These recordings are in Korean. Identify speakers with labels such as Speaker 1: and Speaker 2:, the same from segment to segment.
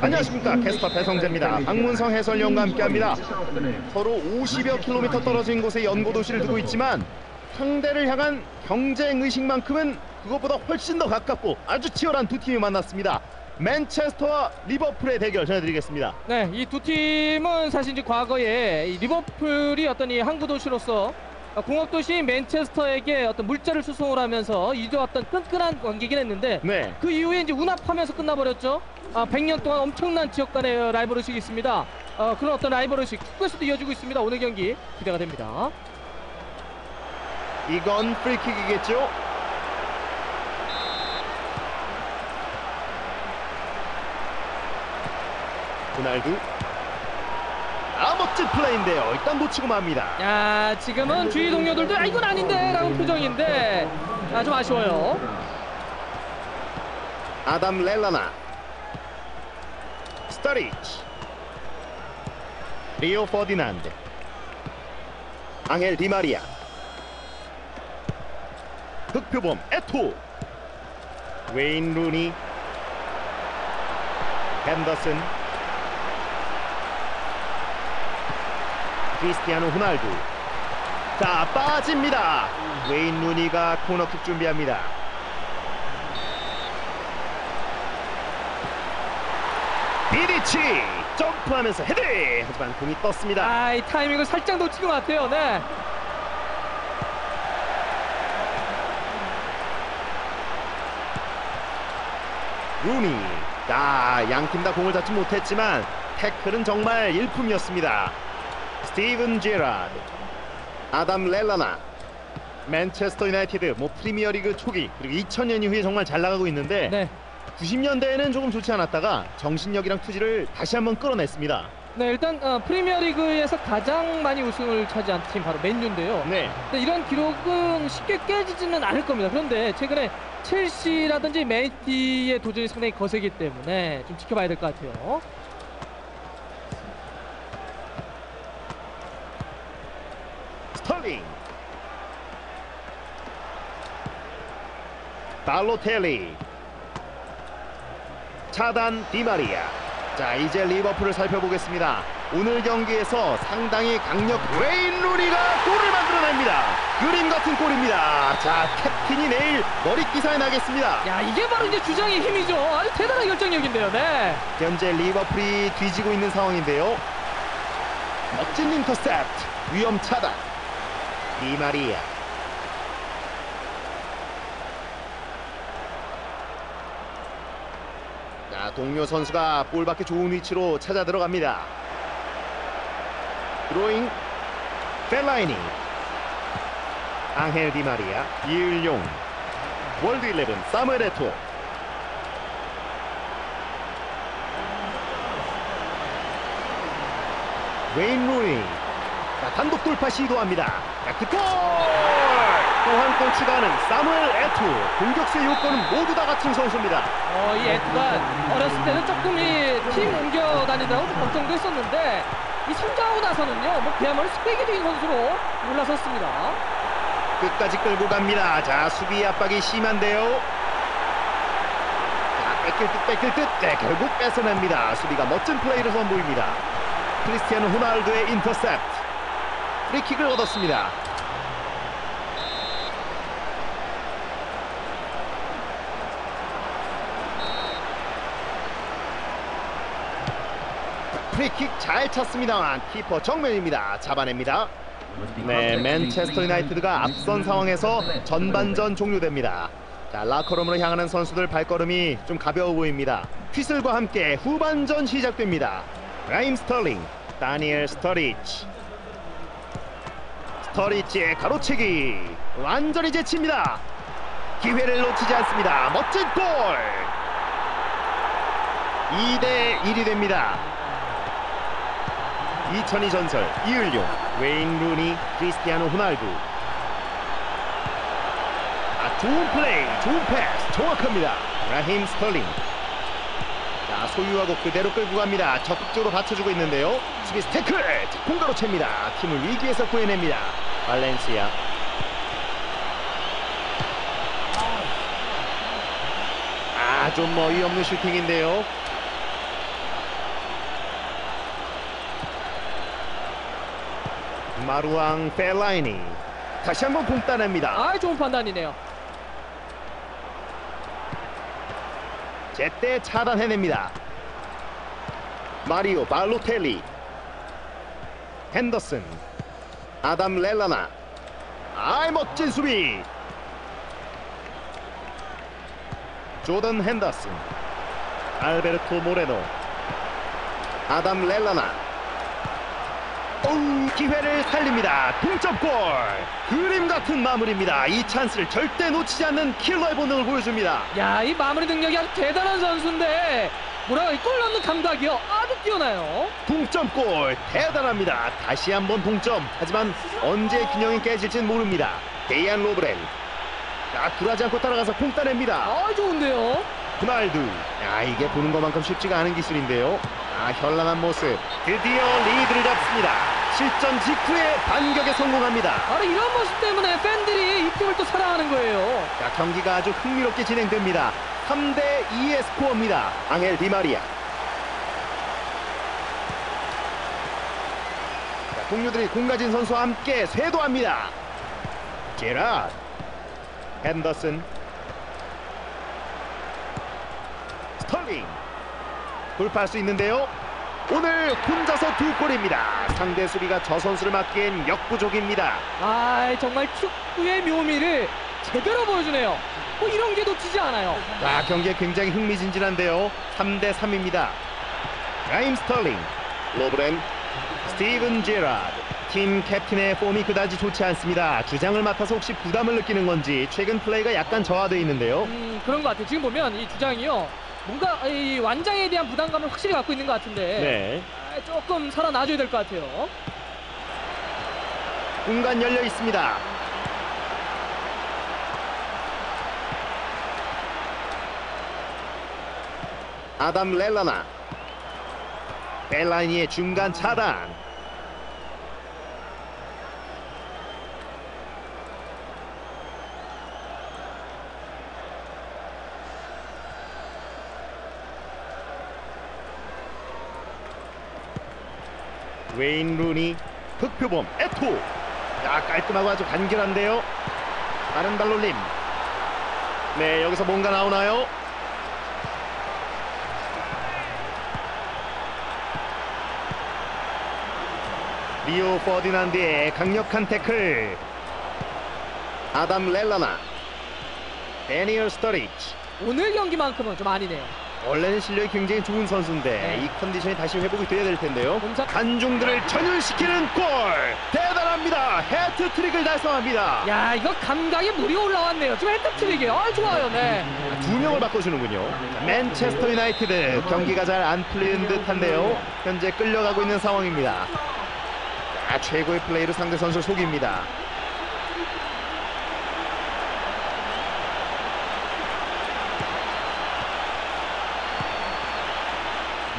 Speaker 1: 안녕하십니까 캐스터 배성재입니다. 박문성 해설위원과 함께합니다. 서로 50여 킬로미터 떨어진 곳에 연고 도시를 두고 있지만 상대를 향한 경쟁 의식만큼은 그것보다 훨씬 더 가깝고 아주 치열한 두 팀이 만났습니다. 맨체스터와 리버풀의 대결 전해드리겠습니다.
Speaker 2: 네, 이 두 팀은 사실 이제 과거에 이 리버풀이 어떤 이 항구 도시로서 어, 공업 도시 맨체스터에게 어떤 물자를 수송을 하면서 이어왔던 끈끈한 관계긴 했는데
Speaker 1: 네,
Speaker 2: 그 이후에 이제 운합하면서 끝나버렸죠. 아, 100년 동안 엄청난 지역 간의 라이벌 의식이 있습니다. 어, 그런 어떤 라이벌 의식 축구에서도 이어지고 있습니다. 오늘 경기 기대가 됩니다.
Speaker 1: 이건 프리킥이겠죠? 호날두 아 멋진 플레이인데요. 일단 놓치고 맙니다.
Speaker 2: 야, 지금은 주위 동료들도 아 이건 아닌데 라는 표정인데 아, 좀 아쉬워요.
Speaker 1: 아담 렐라나 스타리치 리오 퍼디난드 앙헬 디마리아 흑표범 에토 웨인 루니 핸더슨 크리스티아노 호날두. 자 빠집니다. 웨인 루니가 코너킥 준비합니다. 비디치 점프하면서 헤드 하지만 공이 떴습니다.
Speaker 2: 아, 이 타이밍을 살짝 놓친 것 같아요. 네.
Speaker 1: 루니. 자 양 팀 다 공을 잡지 못했지만 태클은 정말 일품이었습니다 스티븐 제라드 아담 렐라나 맨체스터 유나이티드 뭐 프리미어리그 초기 그리고 2000년 이후에 정말 잘 나가고 있는데
Speaker 2: 네.
Speaker 1: 90년대에는 조금 좋지 않았다가 정신력이랑 투지를 다시 한번 끌어냈습니다
Speaker 2: 네, 일단 어, 프리미어리그에서 가장 많이 우승을 차지한 팀 바로 맨유인데요.
Speaker 1: 네
Speaker 2: 근데 이런 기록은 쉽게 깨지지는 않을 겁니다. 그런데 최근에 첼시라든지 맨시티의 도전이 상당히 거세기 때문에 좀 지켜봐야 될 것 같아요.
Speaker 1: 스털링 발로텔리 차단 디마리아 자 이제 리버풀을 살펴보겠습니다. 오늘 경기에서 상당히 강력 웨인 루니가 골을 만들어냅니다. 그림 같은 골입니다. 자 캡틴이 내일 머리기사에 나겠습니다.
Speaker 2: 야, 이게 바로 이제 주장의 힘이죠. 아주 대단한 결정력인데요. 네.
Speaker 1: 현재 리버풀이 뒤지고 있는 상황인데요. 멋진 인터셉트 위험 차단 디마리아. 자 동료 선수가 볼 밖에 좋은 위치로 찾아 들어갑니다. 드로잉 펠라이니. 앙헬 디마리아 이을용. 월드 11 사무엘 에토. 웨인 루니 자, 단독 돌파 시도합니다 자, 그 골! 또한 골 추가하는 사무엘 에투. 공격수의 요건은 모두 다 갖춘 선수입니다.
Speaker 2: 어, 이 에트가 어렸을 때는 조금 이팀 옮겨 다니다고 좀 걱정도 했었는데 이 성장하고 나서는요, 뭐 그야말로 스페기적인 선수로 올라섰습니다.
Speaker 1: 끝까지 끌고 갑니다. 자 수비 압박이 심한데요. 자 뺏길 듯 뺏길 듯 네, 결국 뺏어냅니다. 수비가 멋진 플레이를 선보입니다. 크리스티아노 호날두의 인터셉트 프리킥을 얻었습니다 프리킥 잘 찼습니다만 키퍼 정면입니다 잡아냅니다 네, 맨체스터 유나이티드가 앞선 상황에서 전반전 종료됩니다. 자, 라커룸으로 향하는 선수들 발걸음이 좀 가벼워 보입니다. 휘슬과 함께 후반전 시작됩니다. 라임 스털링, 다니엘 스터리치. 스터리치의 가로채기 완전히 제칩니다. 기회를 놓치지 않습니다. 멋진 골! 2대 1이 됩니다. 2002 전설 이을용, 웨인 루니, 크리스티아노 호날두. 아, 좋은 플레이, 좋은 패스, 정확합니다. 라힘 스털링. 자, 소유하고 그대로 끌고 갑니다. 적극적으로 받쳐주고 있는데요. 수비스 태클! 공가로 챕니다. 팀을 위기에서 구해냅니다. 발렌시아. 아, 좀 어이없는 슈팅인데요. 마루앙 펠라이니. 다시 한번 공 따냅니다.
Speaker 2: 아, 좋은 판단이네요.
Speaker 1: 제때 차단해냅니다. 마리오 발로텔리 핸더슨 아담 렐라나. 아이 멋진 수비! 조던 핸더슨 알베르토 모레노 아담 렐라나 어우 기회를 살립니다 동점골 그림 같은 마무리입니다 이 찬스를 절대 놓치지 않는 킬러의 본능을 보여줍니다
Speaker 2: 야, 이 마무리 능력이 아주 대단한 선수인데 뭐랄까 이골 넣는 감각이요. 아주 뛰어나요.
Speaker 1: 동점골 대단합니다. 다시 한번 동점. 하지만 언제 균형이 깨질진 모릅니다. 데이안 로브렌. 자, 굴하지 않고 따라가서 공 따냅니다.
Speaker 2: 아, 좋은데요.
Speaker 1: 호날두. 야, 이게 보는 것만큼 쉽지가 않은 기술인데요. 아, 현란한 모습. 드디어 리드를 잡습니다. 실전 직후에 반격에 성공합니다.
Speaker 2: 바로 이런 모습 때문에 팬들이 이 팀을 또 사랑하는 거예요.
Speaker 1: 자, 경기가 아주 흥미롭게 진행됩니다. 3대 2의 스코어입니다. 앙헬 디마리아. 자, 동료들이 공 가진 선수와 함께 쇄도합니다. 제라드. 핸더슨. 돌파할 수 있는데요. 오늘 혼자서 두 골입니다. 상대 수비가 저 선수를 막기엔 역부족입니다.
Speaker 2: 아, 정말 축구의 묘미를 제대로 보여주네요. 뭐 이런 게 놓치지 않아요.
Speaker 1: 자, 경기에 굉장히 흥미진진한데요. 3대 3입니다. 라임 스털링, 로브렌, 스티븐 제라드. 팀 캡틴의 폼이 그다지 좋지 않습니다. 주장을 맡아서 혹시 부담을 느끼는 건지 최근 플레이가 약간 저하되어 있는데요.
Speaker 2: 음, 그런 것 같아요. 지금 보면 이 주장이요. 뭔가 이 완장에 대한 부담감을 확실히 갖고 있는 것 같은데
Speaker 1: 네.
Speaker 2: 아, 조금 살아나줘야 될 것 같아요.
Speaker 1: 공간 열려 있습니다. 아담 렐라나 벨라니의 중간 차단 웨인 루니 흑표범 에토 야 깔끔하고 아주 간결한데요. 빠른 발놀림. 네 여기서 뭔가 나오나요? 리오 퍼디난드의 강력한 태클. 아담 렐라나 데니얼 스터리치.
Speaker 2: 오늘 경기만큼은 좀 아니네요.
Speaker 1: 원래는 실력이 굉장히 좋은 선수인데
Speaker 2: 네.
Speaker 1: 이 컨디션이 다시 회복이 돼야 될 텐데요.
Speaker 2: 몸사-
Speaker 1: 관중들을 전율시키는 골 대단합니다. 해트트릭을 달성합니다.
Speaker 2: 야, 이거 감각에 물이 올라왔네요. 지금 헤드트릭이에요. 아, 좋아요. 네.
Speaker 1: 아, 두 명을 바꿔주는군요. 자, 맨체스터 유나이티드 경기가 잘 안 풀리는 듯한데요. 현재 끌려가고 있는 상황입니다. 자, 최고의 플레이로 상대 선수를 속입니다.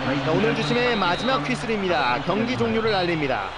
Speaker 1: 자, 오늘 주심의 마지막 퀴슬입니다. 경기 종료를 알립니다.